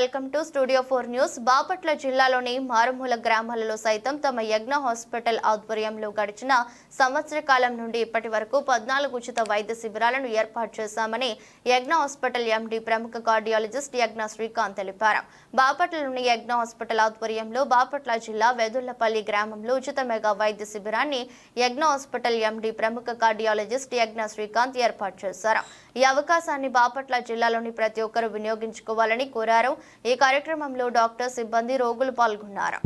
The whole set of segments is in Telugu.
Welcome to studio four news. Bapatla జిల్లాలోని మారుమూల గ్రామాలలో సైతం తమ యజ్ఞ హాస్పిటల్ ఆధ్వర్యంలో గడిచిన సంవత్సర కాలం నుండి ఇప్పటి వరకు పద్నాలుగు ఉచిత వైద్య శిబిరాలను ఏర్పాటు చేశామని యజ్ఞ హాస్పిటల్ ఎండి ప్రముఖ కార్డియాలజిస్ట్ యజ్ఞ శ్రీకాంత్ తెలిపారు. బాపట్లలోని యజ్ఞ హాస్పిటల్ ఆధ్వర్యంలో బాపట్ల జిల్లా వెదుర్లపల్లి గ్రామంలో ఉచిత మెగా వైద్య శిబిరాన్ని యజ్ఞ హాస్పిటల్ ఎండి ప్రముఖ కార్డియాలజిస్ట్ యజ్ఞ శ్రీకాంత్ ఏర్పాటు చేశారు. ఈ అవకాశాన్ని బాపట్ల జిల్లాలోని ప్రతి ఒక్కరూ వినియోగించుకోవాలని కోరారు. ఈ కార్యక్రమంలో డాక్టర్ సిబ్బంది రోగులు పాల్గొన్నారు.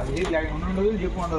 అది ఏది ఉన్న చెప్పండు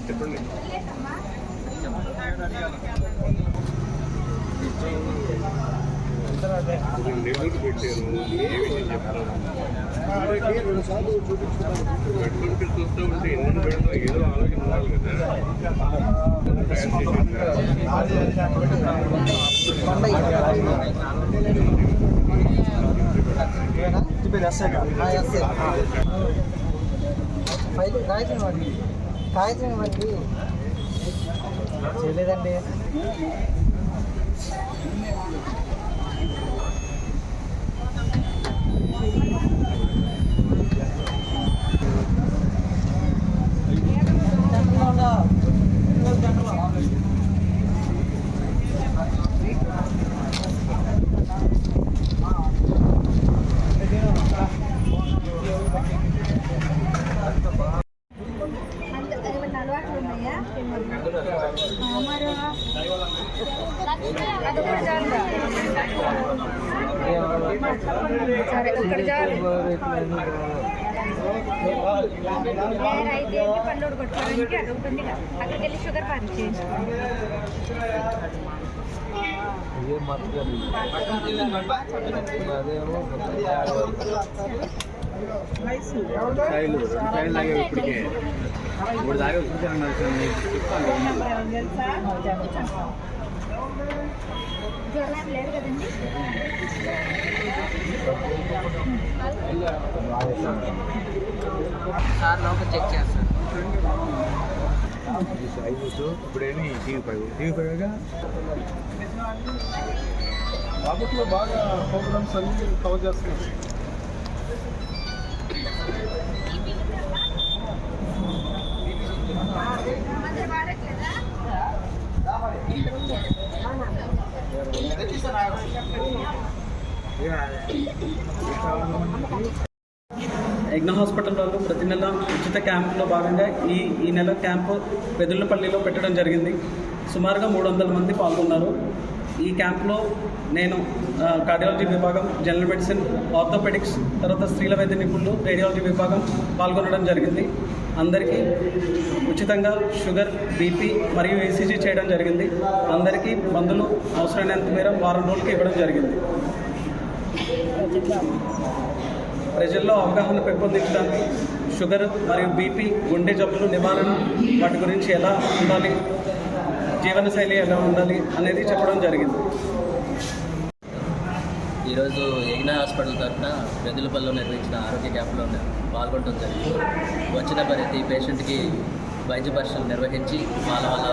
చెప్పండి పెట్టారు ఏమి చెప్పారు పెట్టుకుంటే కాగితం ఇవ్వండి కాగితం ఇవ్వండి చేయలేదండి సరే ఇక్కడ చాలు వేరే అయితే ఏంటి పళ్ళోడు కొట్టుకోవడానికి అది ఒకటి ఉంది కదా. అక్కడికి వెళ్ళి షుగర్ పార్టీ చేయించుకోండి స్టైల్ స్టైల్ లాగే ఇప్పటికే ఇప్పుడు దాకా చూసాను జ్వరం లేదు కదండి సార్ లోపల చెక్ చేస్తాను. ఇప్పుడేమి టీవీ ఫైవ్? టీవీ ఫైవ్గా బాపట్లో బాగా ప్రోగ్రామ్స్ అన్ని కవర్ చేస్తున్నాం మందులు వాడట్లేదా యజ్ఞ హాస్పిటల్ వాళ్ళు ప్రతి నెల ఉచిత క్యాంపులో భాగంగా ఈ ఈ నెల క్యాంపు పెదులపల్లిలో పెట్టడం జరిగింది. సుమారుగా మూడు వందల మంది పాల్గొన్నారు. ఈ క్యాంప్లో నేను కార్డియాలజీ విభాగం జనరల్ మెడిసిన్ ఆర్థోపెడిక్స్ తర్వాత స్త్రీల వైద్య నిపుణులు రేడియాలజీ విభాగం పాల్గొనడం జరిగింది. అందరికీ ఉచితంగా షుగర్ బీపీ మరియు ఏసీజీ చేయడం జరిగింది. అందరికీ మందులు అవసరమైనంత మేర వారం రోజులకి ఇవ్వడం జరిగింది. ప్రజల్లో అవగాహన పెంపొందించడానికి షుగర్ మరియు బీపీ గుండె జబ్బులు నివారణ వాటి గురించి ఎలా ఉండాలి జీవనశైలి ఎలా ఉండాలి అనేది చెప్పడం జరిగింది. ఈరోజు ఎగ్నా హాస్పిటల్ తరఫున పెద్దలపల్లిలో నిర్వహించిన ఆరోగ్య క్యాంపులో పాల్గొనడం జరిగింది. వచ్చిన ప్రతి పేషెంట్కి వైద్య పరీక్షలు నిర్వహించి వాళ్ళ వాళ్ళ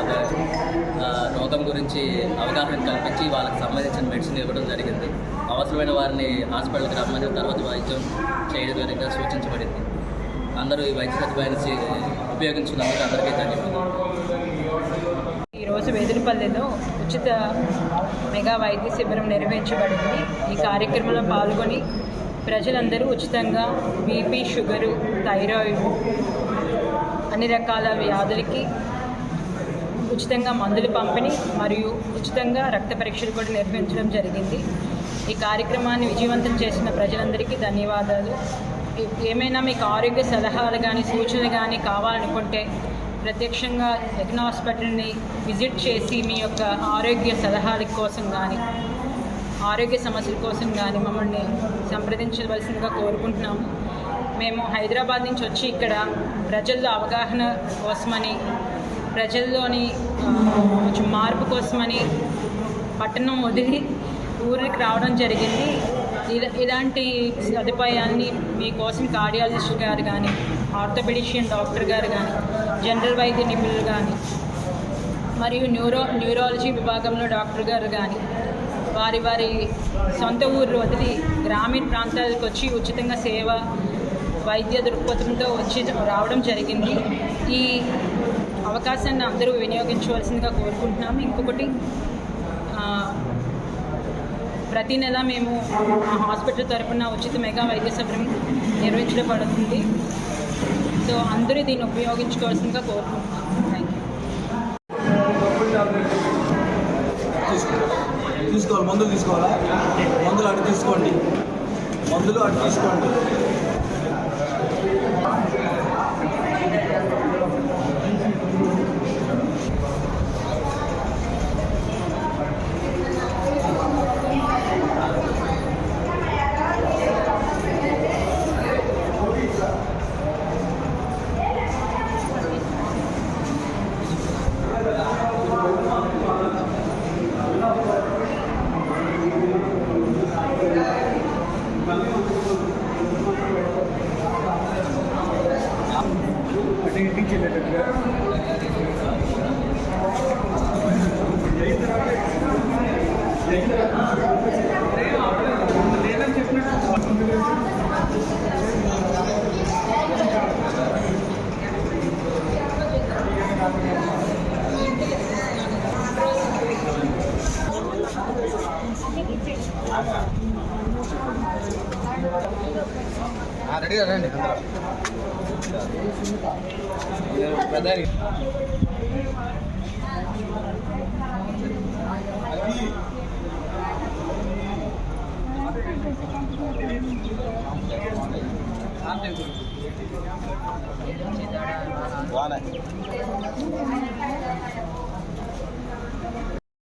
రోగం గురించి అవగాహన కల్పించి వాళ్ళకి సంబంధించిన మెడిసిన్ ఇవ్వడం జరిగింది. అవసరమైన వారిని హాస్పిటల్కి రమ్మని తర్వాత వైద్యం చేయడం జరిగిన సూచించబడింది. అందరూ ఈ వైద్య సదుపాయాన్ని ఉపయోగించుకున్నందుకు అందరికీ ధన్యవాదాలు. ఈరోజు వేదులపల్లిలో ఉచిత మెగా వైద్య శిబిరం నెరవేర్చబడింది. ఈ కార్యక్రమంలో పాల్గొని ప్రజలందరూ ఉచితంగా బీపీ షుగరు థైరాయిడ్ అన్ని రకాల వ్యాధులకి ఉచితంగా మందులు పంపిణీ మరియు ఉచితంగా రక్త పరీక్షలు కూడా నిర్వహించడం జరిగింది. ఈ కార్యక్రమాన్ని విజయవంతం చేసిన ప్రజలందరికీ ధన్యవాదాలు. ఏమైనా మీకు ఆరోగ్య సలహాలు కానీ సూచనలు కానీ కావాలనుకుంటే ప్రత్యక్షంగా యజ్ఞ హాస్పిటల్ని విజిట్ చేసి మీ యొక్క ఆరోగ్య సలహాల కోసం కానీ ఆరోగ్య సమస్యల కోసం కానీ మమ్మల్ని సంప్రదించవలసిందిగా కోరుకుంటున్నాము. మేము హైదరాబాద్ నుంచి వచ్చి ఇక్కడ ప్రజల్లో అవగాహన కోసమని ప్రజల్లోని కొంచెం మార్పు కోసమని పట్టణం వదిలి ఊరికి రావడం జరిగింది. ఇలా ఇలాంటి సదుపాయాన్ని మీకోసం కార్డియాలజిస్ట్ గారు కానీ ఆర్థోపెడిషియన్ డాక్టర్ గారు కానీ జనరల్ వైద్య నిపుణులు కానీ మరియు న్యూరో న్యూరాలజీ విభాగంలో డాక్టర్ గారు కానీ వారి వారి సొంత ఊర్లు వదిలి గ్రామీణ ప్రాంతాలకు వచ్చి ఉచితంగా సేవ వైద్య దృక్పథంతో వచ్చి రావడం జరిగింది. ఈ అవకాశాన్ని అందరూ వినియోగించవలసిందిగా కోరుకుంటున్నాము. ఇంకొకటి ప్రతి నెల మేము హాస్పిటల్ తరపున ఉచిత మెగా వైద్య శిబిరం నిర్వహించబడుతుంది. సో అందరూ దీన్ని ఉపయోగించుకోవాల్సిందిగా కోరుకుంటున్నాను. థ్యాంక్ యూ తీసుకోవాలి. మందులు తీసుకోవాలా? మందులు అటు తీసుకోండి. మందులు అటు తీసుకోండి. రెడీగా రండి అందరూ. कौन है।